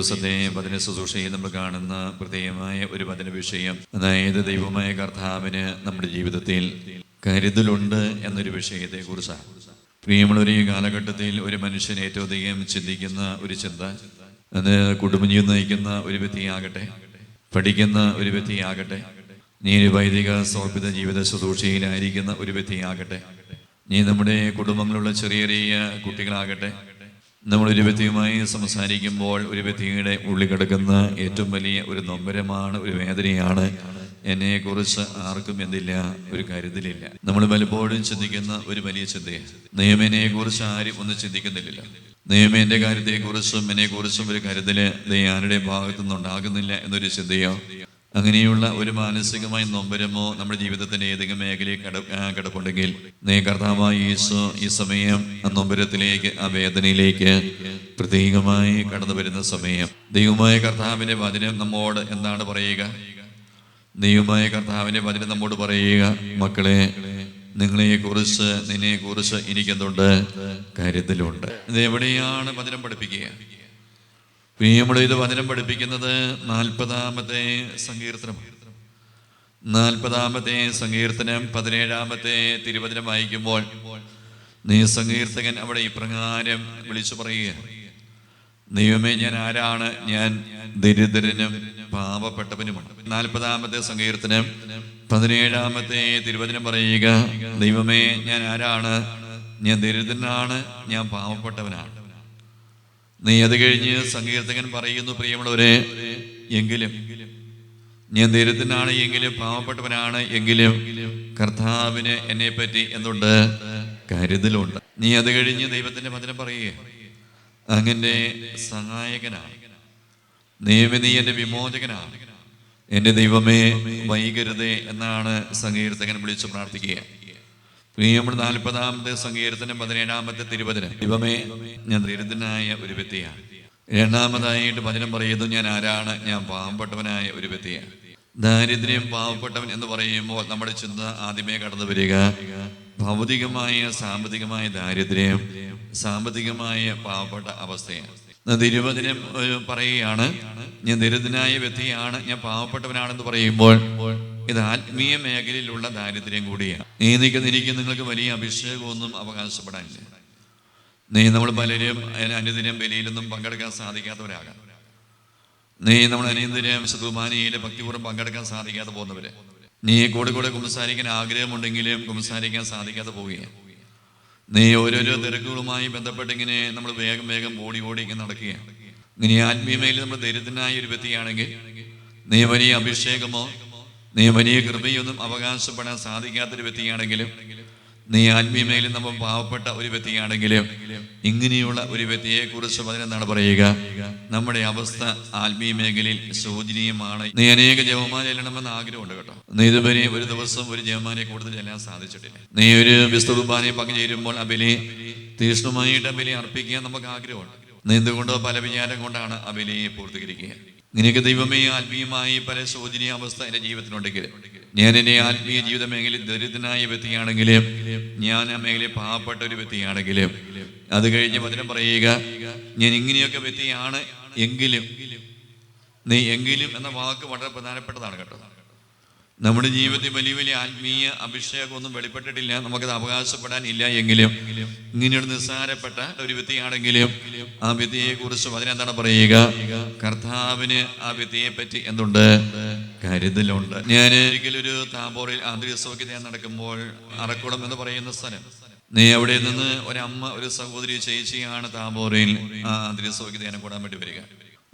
ദിവസത്തെ വചന ശുശ്രൂഷയിൽ നമ്മൾ കാണുന്ന പ്രത്യേകമായ ഒരു വചന വിഷയം അതായത് ദൈവമായ കർത്താവിന് നമ്മുടെ ജീവിതത്തിൽ കരുതലുണ്ട് എന്നൊരു വിഷയത്തെ കുറിച്ചാണ് പ്രിയമുള്ളൊരു കാലഘട്ടത്തിൽ ഒരു മനുഷ്യൻ ഏറ്റവും അധികം ചിന്തിക്കുന്ന ഒരു ചിന്ത അത് കുടുംബജീവൻ നയിക്കുന്ന ഒരു വ്യക്തിയാകട്ടെ പഠിക്കുന്ന ഒരു വ്യക്തിയാകട്ടെ നീ ഒരു വൈദിക സമർപ്പിത ജീവിത ശുശ്രൂഷയിലായിരിക്കുന്ന ഒരു വ്യക്തിയാകട്ടെ നീ നമ്മുടെ കുടുംബങ്ങളുള്ള ചെറിയ ചെറിയ കുട്ടികളാകട്ടെ നമ്മൾ ഒരു വ്യക്തിയുമായി സംസാരിക്കുമ്പോൾ ഒരു വ്യക്തിയുടെ ഉള്ളിൽ കിടക്കുന്ന ഏറ്റവും വലിയ ഒരു നൊമ്പരമാണ് ഒരു വേദനയാണ്. എന്നെ കുറിച്ച് ആർക്കും എന്തില്ല ഒരു കരുതലില്ല. നമ്മൾ പലപ്പോഴും ചിന്തിക്കുന്ന ഒരു വലിയ ചിന്തയാണ്. നിയമനെ കുറിച്ച് ആരും ഒന്നും ചിന്തിക്കുന്നില്ല നിയമന്റെ കാര്യത്തെ കുറിച്ചും എന്നെ കുറിച്ചും ഒരു കരുതൽ ദയാരുടെ ഭാഗത്തു നിന്നുണ്ടാകുന്നില്ല എന്നൊരു ചിന്തയോ അങ്ങനെയുള്ള ഒരു മാനസികമായ നൊമ്പരമോ നമ്മുടെ ജീവിതത്തിന്റെ ഏതെങ്കിലും മേഖലയിൽ കട കിടപ്പുണ്ടെങ്കിൽ നീ കർത്താവായ ഈശോ ഈ സമയം ആ നൊമ്പരത്തിലേക്ക് ആ വേദനയിലേക്ക് പ്രത്യേകമായി കടന്നു വരുന്ന സമയം. ദൈവമായ കർത്താവിന്റെ വചനം നമ്മോട് എന്താണ് പറയുക? ദൈവമായ കർത്താവിന്റെ വചനം നമ്മോട് പറയുക മക്കളെ നിങ്ങളെക്കുറിച്ച് നിന്നെക്കുറിച്ച് നിന്നെ കുറിച്ച് എനിക്കെന്തുണ്ട്? കരുതലുണ്ട് ഇത് എവിടെയാണ് വചനം പഠിപ്പിക്കുക? പ്രിയമുള്ള ഇത് വചനം പഠിപ്പിക്കുന്നത് നാൽപ്പതാമത്തെ സങ്കീർത്തനമാണ്. നാൽപ്പതാമത്തെ സങ്കീർത്തനം പതിനേഴാമത്തെ തിരുവചനം വായിക്കുമ്പോൾ നീ സങ്കീർത്തകൻ അവിടെ ഇപ്രകാരം വിളിച്ചു പറയുക ദൈവമേ ഞാൻ ആരാണ്? ഞാൻ ദരിദ്രനും പാവപ്പെട്ടവനുമാണ്. നാൽപ്പതാമത്തെ സങ്കീർത്തനം പതിനേഴാമത്തെ തിരുവചനം പറയുക ദൈവമേ ഞാൻ ആരാണ്? ഞാൻ ദരിദ്രനാണ് ഞാൻ പാവപ്പെട്ടവനാണ്. നീ അത് കഴിഞ്ഞ് സങ്കീർത്തകൻ പറയുന്നു പ്രിയമുള്ളവരെ എങ്കിലും ഞാൻ ദൈവത്തിനാണ് എങ്കിലും പാവപ്പെട്ടവനാണ് എങ്കിലും കർത്താവിന് എന്നെ പറ്റി എന്തുണ്ട്? കരുതലുണ്ട്. നീ അത് കഴിഞ്ഞ് ദൈവത്തിന്റെ വചനം പറയുക അങ്ങനെ സഹായകനാണ്. ദൈവമേ നീ എന്റെ വിമോചകനാണ്. എന്റെ ദൈവമേ വൈകരുതേ എന്നാണ് സങ്കീർത്തകൻ വിളിച്ചു പ്രാർത്ഥിക്കുക പ്രിയമുള്ള നാൽപ്പതാമത്തെ സങ്കീർത്തനം പതിനേഴാമത്തെ തിരുപതിന് ദൈവമേ ഞാൻ ദരിദ്രനായ ഒരു വ്യക്തിയാണ്. രണ്ടാമതായിട്ട് വചനം പറയുന്നു ഞാൻ ആരാണ്? ഞാൻ പാവപ്പെട്ടവനായ ഒരു വ്യക്തിയാണ്. ദാരിദ്ര്യം പാവപ്പെട്ടവൻ എന്ന് പറയുമ്പോൾ നമ്മുടെ ചിന്ത ആദ്യമേ കടന്നു വരിക. ഭൗതികമായ സാമ്പത്തികമായ ദാരിദ്ര്യം സാമ്പത്തികമായ പാവപ്പെട്ട അവസ്ഥയാണ്. തിരുവചനം പറയുകയാണ് ഞാൻ ദരിദ്രനായ വ്യക്തിയാണ് ഞാൻ പാവപ്പെട്ടവനാണെന്ന് പറയുമ്പോൾ ഇത് ആത്മീയ മേഖലയിലുള്ള ദാരിദ്ര്യം കൂടിയാണ്. നീ നിൽക്കുന്നിരിക്കും നിങ്ങൾക്ക് വലിയ അഭിഷേകമൊന്നും അവകാശപ്പെടാനില്ല. നീ നമ്മൾ പലരും അനുദിനം ബലിയിലൊന്നും പങ്കെടുക്കാൻ സാധിക്കാത്തവരാകാം. നീ നമ്മൾ അനിയന്തിരം സുകുമാനിയിലെ ഭക്തിപൂർവം പങ്കെടുക്കാൻ സാധിക്കാതെ പോകുന്നവര്. നീ കൂടെ കൂടെ കുമ്പസാരിക്കാൻ ആഗ്രഹമുണ്ടെങ്കിലും കുമ്പസാരിക്കാൻ സാധിക്കാതെ പോവുകയാണ്. നീ ഓരോരോ തിരക്കുകളുമായി ബന്ധപ്പെട്ടിങ്ങനെ നമ്മൾ വേഗം വേഗം ഓടി ഓടി ഇങ്ങനെ നടക്കുകയാണ്. ഇനി ആത്മീയമേലും നമ്മൾ ദരിദ്രനായ ഒരു വ്യക്തിയാണെങ്കിൽ നീ വലിയ അഭിഷേകമോ നീ വലിയ കൃപയൊന്നും അവകാശപ്പെടാൻ സാധിക്കാത്തൊരു വ്യക്തിയാണെങ്കിലും നീ ആത്മീയമയിൽ നമ്മൾ പാവപ്പെട്ട ഒരു വ്യക്തിയാണെങ്കിലും ഇങ്ങനെയുള്ള ഒരു വ്യക്തിയെ കുറിച്ച് പതിനെന്താണ് പറയുക? നമ്മുടെ അവസ്ഥ ആത്മീയ മേഖലയിൽ ശോചനീയമാണ്. നീ അനേക ജവമാല ചെല്ലണമെന്ന് ആഗ്രഹമുണ്ട് കേട്ടോ. നീ ഇതുവരെ ഒരു ദിവസം ഒരു ജവമാനെ കൂടുതൽ ചെല്ലാൻ സാധിച്ചിട്ടില്ല. നീ ഒരു വിസ്തുകുർബാനയെ പങ്കുചേരുമ്പോൾ ആ തീഷ്ണമായിട്ട് ബലി അർപ്പിക്കാൻ നമുക്ക് ആഗ്രഹമുണ്ട്. നീ എന്തുകൊണ്ടോ പല വിചാരം കൊണ്ടാണ് ആ പൂർത്തീകരിക്കുക. നിനക്ക് ദൈവമേ ആത്മീയമായി പല ശോചനീയ അവസ്ഥ എന്റെ ജീവിതത്തിലുണ്ടെങ്കിൽ ഞാൻ എന്റെ ആത്മീയ ജീവിത മേഖലയിൽ ദരിദ്രനായ വ്യക്തിയാണെങ്കിലും ഞാൻ ആ മേഖലയിൽ പാവപ്പെട്ട ഒരു വ്യക്തിയാണെങ്കിലും അത് കഴിഞ്ഞ് വചനം പറയുക ഞാൻ ഇങ്ങനെയൊക്കെ വ്യക്തിയാണ് എങ്കിലും നീ എങ്കിലും എന്ന വാക്ക് വളരെ പ്രധാനപ്പെട്ടതാണ് കേട്ടോ. നമ്മുടെ ജീവിതത്തിൽ വലിയ വലിയ ആത്മീയ അഭിഷേകമൊന്നും വെളിപ്പെട്ടിട്ടില്ല. നമുക്കത് അവകാശപ്പെടാൻ ഇല്ല എങ്കിലും ഇങ്ങനെയൊരു നിസ്സാരപ്പെട്ട ഒരു വിദ്യയാണെങ്കിലും ആ വിദ്യയെ കുറിച്ച് അതിനെന്താണ് പറയുക? കർത്താവിന് ആ വിദ്യയെ പറ്റി എന്തുണ്ട്? കരുതലുണ്ട്. ഞാൻ ഒരിക്കലും ഒരു താമ്പോറിൽ ആന്തരിക സൗഖ്യത നടക്കുമ്പോൾ അറക്കുളം എന്ന് പറയുന്ന സ്ഥലം. നീ അവിടെ നിന്ന് ഒരമ്മ ഒരു സഹോദരി ചേച്ചിയാണ് താമ്പോറിൽ ആ ആന്തരിക സൗഖ്യത കൂടാൻ വേണ്ടി വരിക.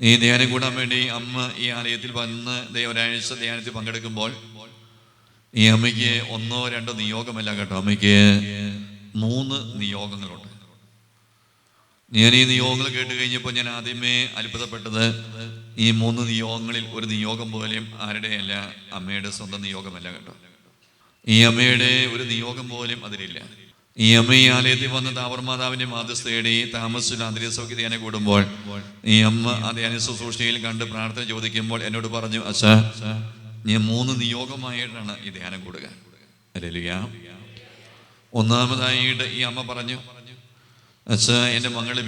ഈ ധ്യാനം കൂടാൻ വേണ്ടി അമ്മ ഈ ആലയത്തിൽ വന്ന് ഒരാഴ്ച ധ്യാനത്തിൽ പങ്കെടുക്കുമ്പോൾ ഈ അമ്മയ്ക്ക് ഒന്നോ രണ്ടോ നിയോഗമല്ല കേട്ടോ. അമ്മയ്ക്ക് മൂന്ന് നിയോഗങ്ങളുണ്ട്. ഞാൻ ഈ നിയോഗങ്ങൾ കേട്ട് കഴിഞ്ഞപ്പോൾ ഞാൻ ആദ്യമേ അത്ഭുതപ്പെട്ടത് ഈ മൂന്ന് നിയോഗങ്ങളിൽ ഒരു നിയോഗം പോലും ആരുടെയല്ല അമ്മയുടെ സ്വന്തം നിയോഗമല്ല കേട്ടോ. ഈ അമ്മയുടെ ഒരു നിയോഗം പോലും അതിലില്ല. ഈ അമ്മ ഈ ആലയത്തിൽ വന്ന് താവർ മാതാവിന്റെ മാതൃസ്ഥ തേടി താമസിച്ചില്ല ആന്തരിക സൗഖ്യ കൂടുമ്പോൾ ഈ അമ്മ ആ ധ്യാന ശുശ്രൂഷയിൽ കണ്ട് പ്രാർത്ഥന ചോദിക്കുമ്പോൾ എന്നോട് പറഞ്ഞു അച്ഛാ ഞാൻ മൂന്ന് നിയോഗമായിട്ടാണ് ഈ ധ്യാനം കൂടുക. അല്ലേലുയാ ഒന്നാമതായിട്ട് ഈ അമ്മ പറഞ്ഞു അച്ഛ എന്റെ മകളുടെ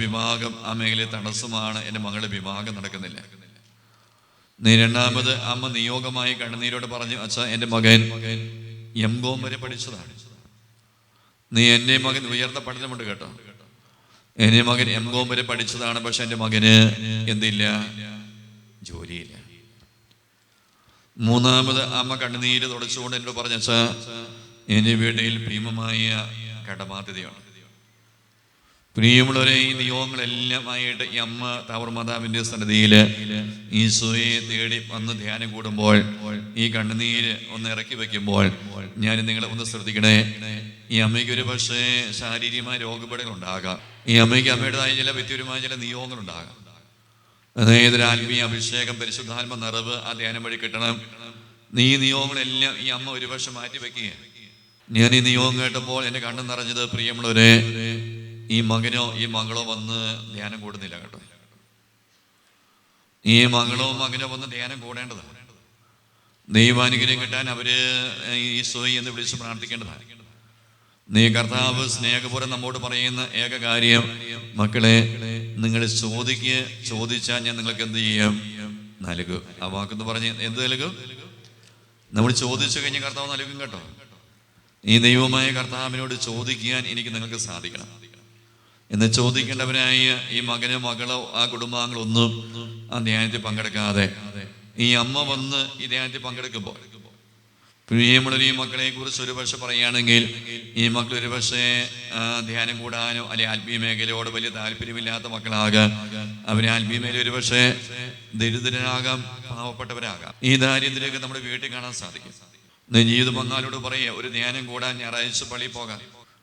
ആ മേഖലയിൽ തടസ്സമാണ് എന്റെ മകളുടെ വിവാഹം നടക്കുന്നില്ല. നീ രണ്ടാമത് അമ്മ നിയോഗമായി കണ്ണുനീരോട് പറഞ്ഞു അച്ഛ എന്റെ മകൻ എം. കോം വരെ പഠിച്ചതാണ്. നീ എന്റെ മകൻ ഉയർന്ന പഠനമുണ്ട് കേട്ടോ. എന്റെ മകൻ എം. കോം വരെ പഠിച്ചതാണ് പക്ഷെ എന്റെ മകന് എന്തില്ല? ജോലിയില്ല. മൂന്നാമത് അമ്മ കണ്ണുനീര് തുടച്ചുകൊണ്ട് എന്നോട് പറഞ്ഞ അച്ഛാ എന്റെ വീട്ടിൽ ഭീമമായ കടബാധ്യതയാണ്. പ്രിയമുള്ളവരെ ഈ നിയോഗങ്ങളെല്ലാമായിട്ട് ഈ അമ്മ താവർ മാതാവിന്റെ സന്നിധിയിൽ ഈശോയെ തേടി വന്ന് ധ്യാനം കൂടുമ്പോൾ ഈ കണ്ണുനീര് ഒന്ന് ഇറക്കി വെക്കുമ്പോൾ ഞാൻ നിങ്ങളെ ഒന്ന് ശ്രദ്ധിക്കണേ. ഈ അമ്മയ്ക്ക് ഒരു പക്ഷേ ശാരീരികമായ രോഗപീഠകൾ ഉണ്ടാകാം ഈ അമ്മയ്ക്ക് അമ്മയുടേതായ ചില വ്യക്തിപരമായ ചില നിയോഗങ്ങൾ ഉണ്ടാകാം അതായത് ഒരു ആത്മീയ അഭിഷേകം പരിശുദ്ധാത്മ നിറവ് ആ ധ്യാനം വഴി കിട്ടണം. നീ നിയോഗങ്ങളെല്ലാം ഈ അമ്മ ഒരുപക്ഷെ മാറ്റി വെക്കുകയാണ് ഞാൻ ഈ നിയോഗം കേട്ടപ്പോൾ എന്റെ കണ്ണു നിറഞ്ഞത് പ്രിയമുള്ളവരെ ഈ മകനോ ഈ മകളോ വന്ന് ധ്യാനം കൂടുന്നില്ല കേട്ടോ. ഈ മകളോ മകനോ വന്ന് ധ്യാനം കൂടേണ്ടതാണ് ദൈവാനുഗ്രഹം കിട്ടാൻ അവർ ഈ ഈശോയി എന്ന് വിളിച്ച് പ്രാർത്ഥിക്കേണ്ടതാണ് നീ കർത്താവ് സ്നേഹപൂർവം നമ്മോട് പറയുന്ന ഏക കാര്യം മക്കളെ നിങ്ങൾ ചോദിക്കുക ചോദിച്ചാൽ ഞാൻ നിങ്ങൾക്ക് എന്ത് ചെയ്യാം? നൽകും. ആ വാക്കെന്ന് പറഞ്ഞ്? എന്ത് നൽകും? നമ്മൾ ചോദിച്ചു കഴിഞ്ഞാൽ കർത്താവ് നൽകും കേട്ടോ. ഈ ദൈവമായ കർത്താവിനോട് ചോദിക്കാൻ എനിക്ക് നിങ്ങൾക്ക് സാധിക്കണം. എന്ന് ചോദിക്കേണ്ടവനായ ഈ മകനോ മകളോ ആ കുടുംബാംഗങ്ങളൊന്നും ആ ധ്യാനത്തിൽ പങ്കെടുക്കാതെ ഈ അമ്മ വന്ന് ഈ ധ്യാനത്തിൽ പങ്കെടുക്കുമ്പോൾ പ്രിയമുള്ള ഈ മക്കളെ കുറിച്ച് ഒരു പക്ഷെ പറയുകയാണെങ്കിൽ ഈ മക്കൾ ഒരു പക്ഷേ ധ്യാനം കൂടാനോ അല്ലെ ആത്മീയ മേഖലയോട് വലിയ താല്പര്യമില്ലാത്ത മക്കളാകാം അവരെ ആത്മീയ മേഖല ഒരു പക്ഷേ ദരിദ്രനാകാം പാവപ്പെട്ടവരാകാം. ഈ ദാരിദ്ര്യമൊക്കെ നമ്മുടെ വീട്ടിൽ കാണാൻ സാധിക്കും. ജീവിത പങ്കാളിയോട് പറയുക ഒരു ധ്യാനം കൂടാൻ ഞായറാഴ്ച പള്ളിയിൽ പോകാം.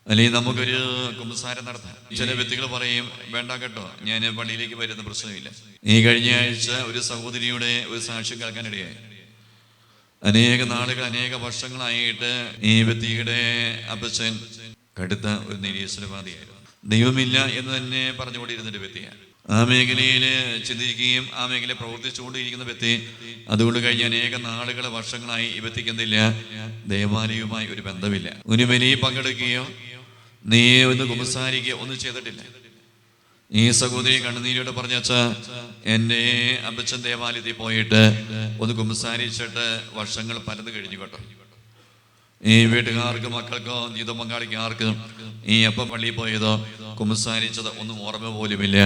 അല്ലെങ്കിൽ നമുക്കൊരു കുമ്പസാരം നടത്താം. ചില വ്യക്തികൾ പറയും വേണ്ട കേട്ടോ ഞാൻ പള്ളിയിലേക്ക് വരുന്ന പ്രശ്നമില്ല. ഈ കഴിഞ്ഞ ആഴ്ച ഒരു സഹോദരിയുടെ ഒരു സാക്ഷ്യം കേൾക്കാനിടയായി. അനേക നാളുകൾ അനേക വർഷങ്ങളായിട്ട് ഈ വ്യക്തിയുടെ അപ്പച്ചൻ കടുത്ത ഒരു നിരീശ്വരവാദിയായിരുന്നു. ദൈവമില്ല എന്ന് തന്നെ പറഞ്ഞുകൊണ്ടിരുന്നൊരു വ്യക്തിയാണ്. ആ മേഖലയിൽ ചിന്തിക്കുകയും ആ മേഖല പ്രവർത്തിച്ചുകൊണ്ടിരിക്കുന്ന വ്യക്തി അതുകൊണ്ട് കഴിഞ്ഞ അനേക നാളുകൾ വർഷങ്ങളായി ഈ എന്തില്ല? ദേവാലയവുമായി ഒരു ബന്ധമില്ല. വലിയ പങ്കെടുക്കുകയോ നീ ഒന്ന് കുമ്പസാരിക്കുകയോ ഒന്നും ചെയ്തിട്ടില്ല. ഈ സഹോദരി കണ്ണുനീരോട് പറഞ്ഞ എന്റെ അമ്പച്ചൻ ദേവാലയത്തിൽ പോയിട്ട് ഒന്ന് കുമ്പസാരിച്ചിട്ട് വർഷങ്ങൾ പലത് കഴിഞ്ഞു കേട്ടോ. ഈ വീട്ടുകാർക്ക് മക്കൾക്കോ ജീവിത പങ്കാളിക്ക് ആർക്കും ഈ അപ്പ പള്ളിയിൽ പോയതോ കുമ്പസാരിച്ചതോ ഒന്നും ഓർമ്മ പോലുമില്ല.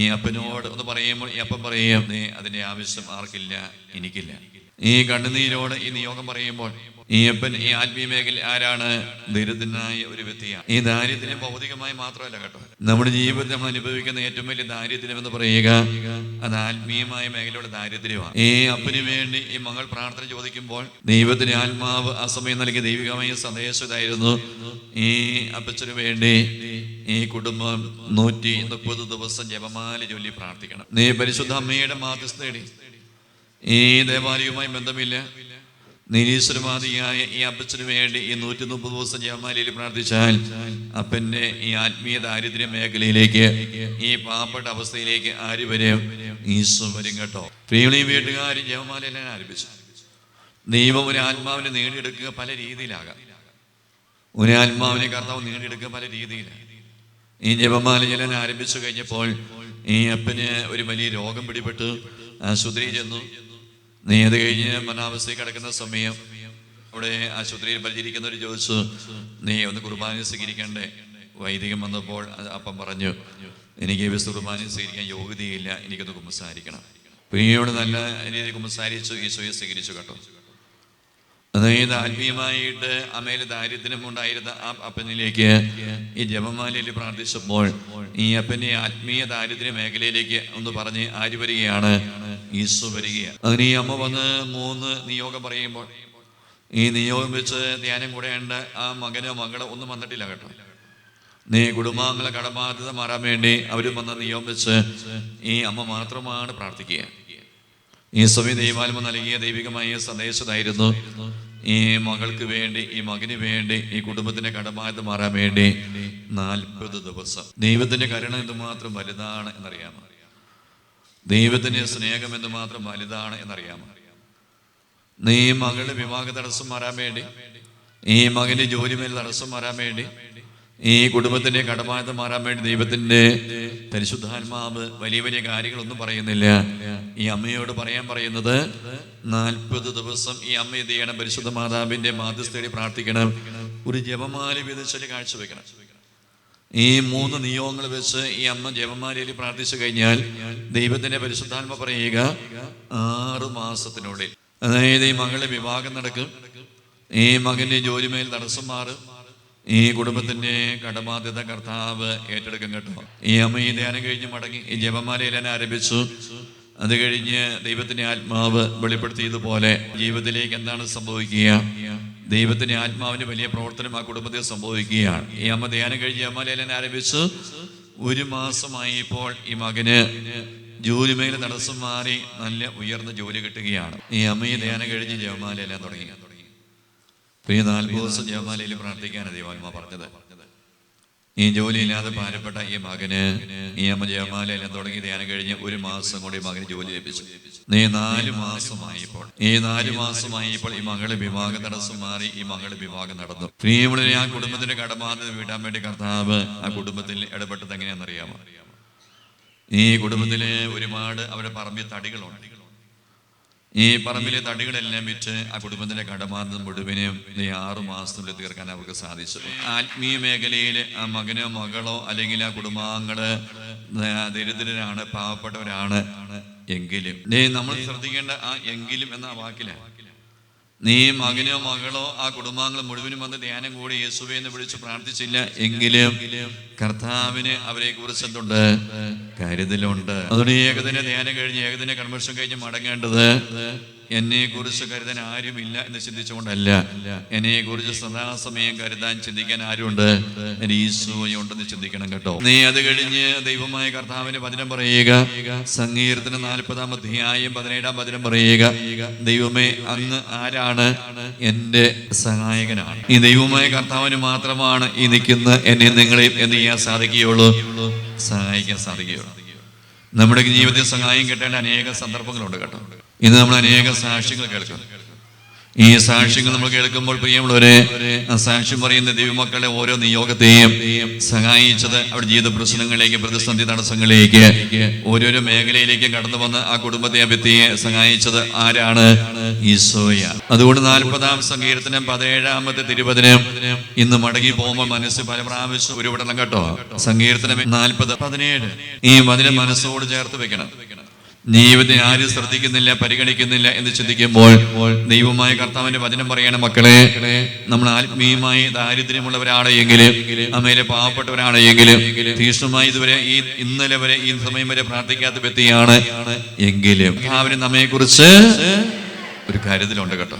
ഈ അപ്പനോട് ഒന്ന് പറയുമ്പോൾ ഈ അപ്പം പറയും നീ അതിന്റെ ആവശ്യം ആർക്കില്ല എനിക്കില്ല. ഈ കണ്ണുനീരോട് ഈ നിയോഗം പറയുമ്പോൾ ഈ അപ്പൻ ഈ ആത്മീയ മേഖല ആരാണ്? ദരിദ്രനായ ഒരു വ്യക്തിയാണ്. ഈ ദാരിദ്ര്യം ഭൗതികമായി മാത്രമല്ല കേട്ടോ. നമ്മുടെ ജീവിതത്തിൽ നമ്മൾ അനുഭവിക്കുന്ന ഏറ്റവും വലിയ ദാരിദ്ര്യം എന്ന് പറയുക അത് ആത്മീയമായ മേഖലയുടെ ദാരിദ്ര്യമാണ്. ഈ അപ്പന് വേണ്ടി ഈ മകൾ പ്രാർത്ഥന ചോദിക്കുമ്പോൾ ദൈവത്തിന് ആത്മാവ് ആ നൽകിയ ദൈവികമായ സന്ദേശം ഇതായിരുന്നു. ഈ അപ്പച്ചന് വേണ്ടി ഈ കുടുംബം നൂറ്റി മുപ്പത് ദിവസം ജപമാല ചൊല്ലി പ്രാർത്ഥിക്കണം. നീ പരിശുദ്ധ അമ്മയുടെ മാധ്യസ്ഥേടി ഈ ദേവാലയവുമായി ബന്ധമില്ല. നിരീശ്വരവാദിയായ ഈ അപ്പച്ചന് വേണ്ടി ഈ നൂറ്റി മുപ്പത് ദിവസം ജപമാലയിൽ പ്രാർത്ഥിച്ചാൽ അപ്പന്റെ ഈ ആത്മീയ ദാരിദ്ര്യ മേഖലയിലേക്ക് ഈ പാവപ്പെട്ട അവസ്ഥയിലേക്ക് ആര് വരും? ഈശോ വരും കേട്ടോ. പ്രിയളി വീട്ടുകാർ ജപമാല എല്ലാം ആരംഭിച്ചു. ദൈവം ഒരു ആത്മാവിനെ നേടിയെടുക്കുക പല രീതിയിലാകാം. ഒരു ആത്മാവിനെ കർത്താവ് നേടിയെടുക്കുക പല രീതിയിലാണ് ഈ ജപമാല ചെല്ലാൻ ആരംഭിച്ചു കഴിഞ്ഞപ്പോൾ ഈ അപ്പന് ഒരു വലിയ രോഗം പിടിപെട്ട് ആശുപത്രിയിൽ ചെന്നു. നീ അത് കഴിഞ്ഞ് മനാവസ്ഥയിൽ കിടക്കുന്ന സമയം അവിടെ ആശുപത്രിയിൽ പരിചരിക്കുന്നവർ ചോദിച്ചു നീ ഒന്ന് കുർബാന സ്വീകരിക്കണ്ടേ? വൈദികം വന്നപ്പോൾ അപ്പം പറഞ്ഞു എനിക്ക് വിശുദ്ധ കുർബാന സ്വീകരിക്കാൻ യോഗ്യതയില്ല. എനിക്കൊന്ന് കുമ്പസാരിക്കണം. പിന്നീട് നല്ല രീതിയിൽ കുമ്പസാരിച്ചു ഈശോയെ സ്വീകരിച്ചു കേട്ടോ. അതായത് ആത്മീയമായിട്ട് അമ്മയിൽ ദാരിദ്ര്യം ഉണ്ടായിരുന്ന ആ അപ്പനിലേക്ക് ഈ ജപമാലയിൽ പ്രാർത്ഥിച്ചപ്പോൾ ഈ അപ്പന്റെ ആത്മീയ ദാരിദ്ര്യ മേഖലയിലേക്ക് ഒന്ന് പറഞ്ഞ് ആര് വരികയാണ്? ഈശോ വരികയാണ്. അങ്ങനെ ഈ അമ്മ വന്ന് മൂന്ന് നിയോഗം പറയുമ്പോൾ ഈ നിയോഗം വെച്ച് ധ്യാനം കൂടേണ്ട ആ മകനോ മകളോ ഒന്നും വന്നിട്ടില്ല കേട്ടോ. നീ കുടുംബാംഗങ്ങളെ കടബാധ്യത മാറാൻ വേണ്ടി അവരും വന്ന നിയോഗം വെച്ച് ഈ അമ്മ മാത്രമാണ് പ്രാർത്ഥിക്കുക. ഈ സ്വാമി ദൈവാത്മ നൽകിയ ദൈവികമായ സന്ദേശമായിരുന്നു. ഈ മകൾക്ക് വേണ്ടി ഈ മകന് വേണ്ടി ഈ കുടുംബത്തിന്റെ കടബാധ്യത മാറാൻ വേണ്ടി നാൽപ്പത് ദിവസം. ദൈവത്തിന്റെ കരുണ എന്തുമാത്രം വലുതാണ് എന്നറിയാമോ? ദൈവത്തിന്റെ സ്നേഹം എന്തുമാത്രം വലുതാണ് എന്നറിയാമോ? നീ മകളുടെ വിവാഹ തടസ്സം മാറാൻ വേണ്ടി ഈ മകന്റെ ജോലി മേൽ തടസ്സം മാറാൻ വേണ്ടി ഈ കുടുംബത്തിന്റെ കടബാധ്യത മാറാൻ വേണ്ടി ദൈവത്തിന്റെ പരിശുദ്ധാത്മാവ് വലിയ വലിയ കാര്യങ്ങളൊന്നും പറയുന്നില്ല. ഈ അമ്മയോട് പറയാൻ പറയുന്നത് നാൽപ്പത് ദിവസം ഈ അമ്മ എന്ത് ചെയ്യണം? പരിശുദ്ധ മാതാവിന്റെ മാധ്യസ്ഥേടി പ്രാർത്ഥിക്കണം. ഒരു ജപമാല വിധിച്ചൊരു കാഴ്ചവെക്കണം ഈ മൂന്ന് നിയോഗങ്ങൾ വെച്ച് ഈ അമ്മ ജപമാലയിൽ പ്രാർത്ഥിച്ചു കഴിഞ്ഞാൽ ദൈവത്തിന്റെ പരിശുദ്ധാത്മ പറയുക ആറു മാസത്തിനുള്ളിൽ. അതായത് ഈ മകളുടെ വിവാഹം നടക്കും. ഈ മകന്റെ ജോലിമേൽ തടസ്സം മാറും. ഈ കുടുംബത്തിന്റെ കടബാധ്യത കർത്താവ് ഏറ്റെടുക്കും കേട്ടോ. ഈ അമ്മ ഈ ധ്യാനം കഴിഞ്ഞ് മടങ്ങി ഈ ജപമാലയിൽ തന്നെ ആരംഭിച്ചു. അത് കഴിഞ്ഞ് ദൈവത്തിന്റെ ആത്മാവ് വെളിപ്പെടുത്തിയതുപോലെ ജീവിതത്തിലേക്ക് എന്താണ് സംഭവിക്കുക? ദൈവത്തിന്റെ ആത്മാവിന്റെ വലിയ പ്രവർത്തനം ആ കുടുംബത്തിൽ സംഭവിക്കുകയാണ്. ഈ അമ്മ ധ്യാനം കഴിഞ്ഞ് അമ്മലേലൻ ആരംഭിച്ചു. ഒരു മാസമായി ഇപ്പോൾ ഈ മകന് ജോലി മേലെ തടസ്സം മാറി നല്ല ഉയർന്ന ജോലി കിട്ടുകയാണ്. ഈ അമ്മ ഈ ധ്യാനം കഴിഞ്ഞ് ജപമാലയെല്ലാം തുടങ്ങി. പ്രിയ നാൽപ്പത് ദിവസം ജപമാലയിൽ പ്രാർത്ഥിക്കാനാണ് ദൈവാത്മ പറഞ്ഞത്. ഈ ജോലിയില്ലാതെ ഭാരപ്പെട്ട ഈ മകന് ഈ അമ്മ ജയമാലയെല്ലാം തുടങ്ങി ധ്യാനം കഴിഞ്ഞ് ഒരു മാസം കൂടി ഈ മകന് ജോലി ലഭിച്ചു. നീ നാല് മാസമായപ്പോൾ ഈ നാല് മാസമായപ്പോൾ ഈ മകളെ വിവാഹ തടസ്സം മാറി ഈ മകളെ വിവാഹം നടന്നു. പ്രിയമുള്ള ആ കുടുംബത്തിന്റെ കടബാധ്യത വീട്ടാൻ വേണ്ടി കർത്താവ് ആ കുടുംബത്തിൽ ഇടപെട്ടത് എങ്ങനെയാണെന്നറിയാമോ ഈ കുടുംബത്തിലെ ഒരുപാട് അവരുടെ പറമ്പിൽ തടികളുണ്ട്. ഈ പറമ്പിലെ തടികളെല്ലാം വിറ്റ് ആ കുടുംബത്തിന്റെ കടമാന്തം മുഴുവനും ഈ ആറു മാസത്തിനുള്ളിൽ തീർക്കാൻ അവർക്ക് സാധിച്ചു ആത്മീയ മേഖലയിൽ ആ മകനോ മകളോ അല്ലെങ്കിൽ ആ കുടുംബാംഗങ്ങൾ ദരിദ്രരാണ് പാവപ്പെട്ടവരാണ് എങ്കിലും. നമ്മൾ ശ്രദ്ധിക്കേണ്ട ആ എങ്കിലും എന്ന വാക്കില നീ മകനോ മകളോ ആ കുടുംബാംഗങ്ങൾ മുഴുവനും വന്ന് ധ്യാനം കൂടി യേശുവെ എന്ന് വിളിച്ച് പ്രാർത്ഥിച്ചില്ല. എങ്കിലും കർത്താവിന് അവരെ കുറിച്ച് എന്തുണ്ട്? കരുതലുണ്ട്. അതുകൊണ്ട് ഏകദിന ധ്യാനം കഴിഞ്ഞ് ഏകദിന കൺവെർഷൻ കഴിഞ്ഞ് മടങ്ങേണ്ടത് എന്നെ കുറിച്ച് കരുതാൻ ആരുമില്ല എന്ന് ചിന്തിച്ചുകൊണ്ടല്ല. എന്നെ കുറിച്ച് സദാസമയം കരുതാൻ ചിന്തിക്കാൻ ആരുണ്ട് ഉണ്ടെന്ന് ചിന്തിക്കണം കേട്ടോ. നീ അത് കഴിഞ്ഞ് ദൈവമായ കർത്താവിന് വചനം പറയുക. സങ്കീർത്തന നാൽപ്പതാം അധ്യായം പതിനേഴാം വചനം പറയുക. ദൈവമേ അങ്ങ് ആരാണ്? എന്റെ സഹായകനാണ്. ഈ ദൈവമായ കർത്താവിന് മാത്രമാണ് ഈ നിൽക്കുന്ന എന്നെ നിങ്ങളെയും എന്ത് ചെയ്യാൻ സാധിക്കുകയുള്ളൂ. സഹായിക്കാൻ സാധിക്കുകയുള്ളൂ. നമ്മുടെ ജീവിതത്തിൽ സഹായം കിട്ടേണ്ട അനേക സന്ദർഭങ്ങളുണ്ട് കേട്ടോ. ഇന്ന് നമ്മൾ അനേക സാക്ഷ്യങ്ങൾ കേൾക്കും ഈ സാക്ഷ്യങ്ങൾ നമ്മൾ കേൾക്കുമ്പോൾ പ്രിയമുള്ളവരെ സാക്ഷ്യം പറയുന്ന ദൈവമക്കളെ ഓരോ നിയോഗത്തെയും സഹായിച്ചത് അവിടെ ജീവിത പ്രശ്നങ്ങളിലേക്ക് പ്രതിസന്ധി തടസ്സങ്ങളിലേക്ക് ഓരോരോ മേഖലയിലേക്ക് കടന്നു വന്ന് ആ കുടുംബത്തെ ആ വ്യക്തിയെ സഹായിച്ചത് ആരാണ്? ഈശോയ അതുകൊണ്ട് നാൽപ്പതാം സങ്കീർത്തനം പതിനേഴാമത്തെ തിരുപതിനും ഇന്ന് മടങ്ങി പോകുമ്പോൾ മനസ്സ് പല പ്രാവശ്യം ഉരുവിടണം കേട്ടോ. സങ്കീർത്തനം നാൽപ്പത് പതിനേഴ്. ഈ മതിലെ മനസ്സോട് ചേർത്ത് വെക്കണം. ജീവിതത്തെ ആരും ശ്രദ്ധിക്കുന്നില്ല പരിഗണിക്കുന്നില്ല എന്ന് ചിന്തിക്കുമ്പോൾ ദൈവമായ കർത്താവിന്റെ വചനം പറയണ മക്കളെ നമ്മൾ ആത്മീയമായി ദാരിദ്ര്യമുള്ളവരാണെങ്കിലും അമ്മയിലെ പാവപ്പെട്ടവരാണെങ്കിലും തീക്ഷ്ണമായി ഇതുവരെ ഈ ഇന്നലെ വരെ ഈ സമയം വരെ പ്രാർത്ഥിക്കാത്ത വ്യക്തിയാണ് എങ്കിലും. അവന് നമ്മെ കുറിച്ച് ഒരു കരുതലുണ്ട് കേട്ടോ.